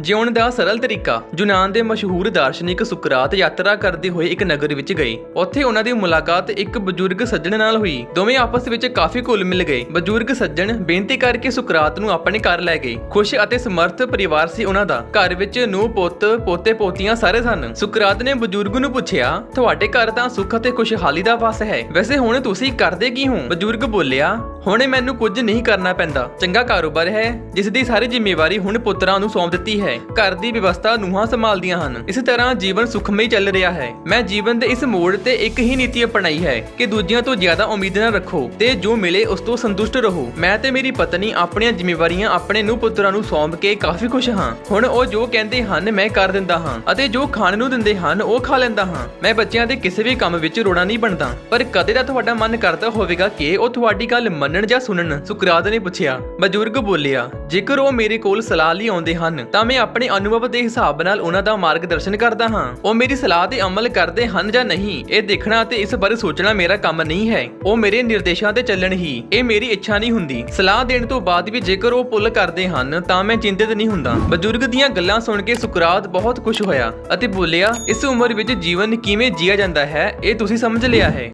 ਜਿਉਣ ਦਾ ਸਰਲ ਤਰੀਕਾ, ਯੂਨਾਨ ਦੇ ਮਸ਼ਹੂਰ ਦਾਰਸ਼ਨਿਕ ਸੁਕਰਾਤ ਯਾਤਰਾ ਕਰਦੇ ਹੋਏ ਇੱਕ ਨਗਰ ਵਿੱਚ ਗਏ। ਉੱਥੇ ਉਹਨਾਂ ਦੀ ਮੁਲਾਕਾਤ ਇੱਕ ਬਜ਼ੁਰਗ ਸੱਜਣ ਨਾਲ ਹੋਈ। ਦੋਵੇਂ ਆਪਸ ਵਿੱਚ ਕਾਫੀ ਘੁਲ ਮਿਲ ਗਏ। ਬਜ਼ੁਰਗ ਸੱਜਣ ਬੇਨਤੀ ਕਰਕੇ ਸੁਕਰਾਤ ਨੂੰ ਆਪਣੇ ਘਰ ਲੈ ਗਏ। ਖੁਸ਼ ਅਤੇ ਸਮਰਥ ਪਰਿਵਾਰ ਸੀ ਉਹਨਾਂ ਦਾ। ਘਰ ਵਿੱਚ ਨੂੰ ਪੁੱਤ, ਪੋਤੇ ਪੋਤੀਆਂ ਸਾਰੇ ਸਨ। ਸੁਕਰਾਤ ਨੇ ਬਜ਼ੁਰਗ ਨੂੰ ਪੁੱਛਿਆ, ਤੁਹਾਡੇ ਘਰ ਤਾਂ ਸੁੱਖ ਅਤੇ ਖੁਸ਼ਹਾਲੀ ਦਾ ਵਾਸ ਹੈ। ਵੈਸੇ ਹੁਣ ਤੁਸੀਂ ਕਰਦੇ ਕੀ ਹੋ? ਬਜ਼ੁਰਗ ਬੋਲਿਆ, ਹੁਣੇ ਮੈਨੂੰ ਕੁਝ ਨਹੀਂ ਕਰਨਾ ਪੈਂਦਾ। ਚੰਗਾ ਕਾਰੋਬਾਰ ਹੈ, ਜਿਸ ਦੀ ਸਾਰੀ ਜ਼ਿੰਮੇਵਾਰੀ ਹੁਣ ਪੁੱਤਰਾਂ ਨੂੰ ਸੌਂਪ ਦਿੱਤੀ ਹੈ। ਘਰ ਦੀ ਵਿਵਸਥਾ ਨੂੰਹਾਂ ਸੰਭਾਲਦੀਆਂ ਹਨ। ਇਸ ਤਰ੍ਹਾਂ ਜੀਵਨ ਸੁਖਮਈ ਚੱਲ ਰਿਹਾ ਹੈ। ਮੈਂ ਜੀਵਨ ਦੇ ਇਸ ਮੋੜ ਤੇ ਇੱਕ ਹੀ ਨੀਤੀ ਅਪਣਾਈ ਹੈ ਕਿ ਦੂਜਿਆਂ ਤੋਂ ਜ਼ਿਆਦਾ ਉਮੀਦ ਨਾ ਰੱਖੋ ਤੇ ਜੋ ਮਿਲੇ ਉਸ ਤੋਂ ਸੰਤੁਸ਼ਟ ਰਹੋ। ਮੈਂ ਤੇ ਮੇਰੀ ਪਤਨੀ ਆਪਣੀਆਂ ਜ਼ਿੰਮੇਵਾਰੀਆਂ ਆਪਣੇ ਨੂੰ ਪੁੱਤਰਾਂ ਨੂੰ ਸੌਂਪ ਕੇ ਕਾਫੀ ਖੁਸ਼ ਹਾਂ। ਹੁਣ ਉਹ ਜੋ ਕਹਿੰਦੇ ਹਨ ਮੈਂ ਕਰ ਦਿੰਦਾ ਹਾਂ ਅਤੇ ਜੋ ਖਾਣ ਨੂੰ ਦਿੰਦੇ ਹਨ ਉਹ ਖਾ ਲੈਂਦਾ ਹਾਂ। ਮੈਂ ਬੱਚਿਆਂ ਦੇ ਕਿਸੇ ਵੀ ਕੰਮ ਵਿੱਚ ਰੋਣਾ ਨਹੀਂ ਬਣਦਾ। ਪਰ ਕਦੇ ਤਾਂ ਤੁਹਾਡਾ ਮਨ ਕਰਦਾ ਹੋਵੇਗਾ ਕਿ ਉਹ ਤੁਹਾਡੀ ਗੱਲ ਮੰਨਣ ਜਾਂ ਸੁਣਨ। ਸੁਕਰਾਤ ਨੇ ਪੁੱਛਿਆ, ਬਜ਼ੁਰਗ ਬੋਲਿਆ, ਜੇਕਰ ਉਹ ਮੇਰੇ ਕੋਲ ਸਲਾਹ ਲਈ ਆਉਂਦੇ ਹਨ, ਤਾਂ ਮੈਂ ਆਪਣੇ ਅਨੁਭਵ ਦੇ ਹਿਸਾਬ ਨਾਲ ਉਹਨਾਂ ਦਾ ਮਾਰਗਦਰਸ਼ਨ ਕਰਦਾ ਹਾਂ। ਉਹ ਮੇਰੀ ਸਲਾਹ ਤੇ ਅਮਲ ਕਰਦੇ ਹਨ ਜਾਂ ਨਹੀਂ, ਇਹ ਦੇਖਣਾ ਤੇ ਇਸ ਬਾਰੇ ਸੋਚਣਾ ਮੇਰਾ ਕੰਮ ਨਹੀਂ ਹੈ। ਉਹ ਮੇਰੇ ਨਿਰਦੇਸ਼ਾਂ ਤੇ ਚੱਲਣ ਹੀ, ਇਹ ਮੇਰੀ ਇੱਛਾ ਨਹੀਂ ਹੁੰਦੀ। ਸਲਾਹ ਦੇਣ ਤੋਂ ਬਾਅਦ ਵੀ ਜੇਕਰ ਉਹ ਭੁੱਲ ਕਰਦੇ ਹਨ, ਤਾਂ ਮੈਂ ਚਿੰਤਿਤ ਨਹੀਂ ਹੁੰਦਾ। ਬਜ਼ੁਰਗ ਦੀਆਂ ਗੱਲਾਂ ਸੁਣ ਕੇ ਸੁਕਰਾਤ ਬਹੁਤ ਖੁਸ਼ ਹੋਇਆ ਅਤੇ ਬੋਲਿਆ, ਇਸ ਉਮਰ ਵਿੱਚ ਜੀਵਨ ਕਿਵੇਂ ਜੀਆ ਜਾਂਦਾ ਹੈ, ਇਹ ਤੁਸੀਂ ਸਮਝ ਲਿਆ ਹੈ।